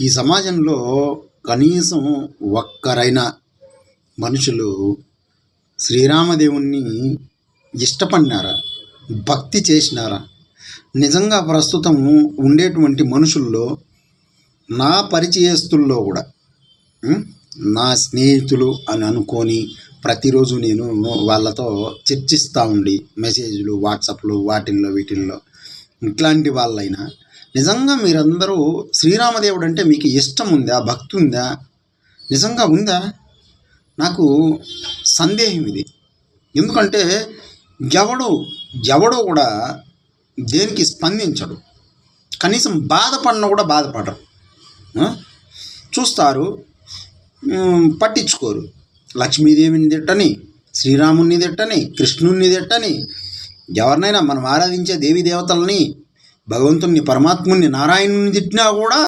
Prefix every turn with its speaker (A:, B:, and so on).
A: ఈ సమాజంలో కనీసం ఒక్కరైనా మనుషులు శ్రీరామదేవుణ్ణి ఇష్టపడినారా? భక్తి చేసినారా? నిజంగా ప్రస్తుతం ఉండేటువంటి మనుషుల్లో నా పరిచయస్తుల్లో కూడా నా స్నేహితులు అని అనుకొని ప్రతిరోజు నేను వాళ్ళతో చర్చిస్తూ ఉండి మెసేజ్లు వాట్సాప్లు వాటిల్లో వీటిల్లో. ఇట్లాంటి వాళ్ళైనా నిజంగా మీరందరూ శ్రీరామదేవుడు అంటే మీకు ఇష్టం ఉందా భక్తి ఉందా నిజంగా ఉందా? నాకు సందేహం ఇది. ఎందుకంటే ఎవడు ఎవడో కూడా దేనికి స్పందించడు. కనీసం బాధపడిన కూడా బాధపడరు. చూస్తారు పట్టించుకోరు. లక్ష్మీదేవిని తిట్టని శ్రీరాముని తిట్టని కృష్ణుణ్ణి తిట్టని ఎవరినైనా మనం ఆరాధించే దేవీ దేవతల్ని భగవంతుణ్ణి పరమాత్ముని నారాయణుని తిట్టినా కూడా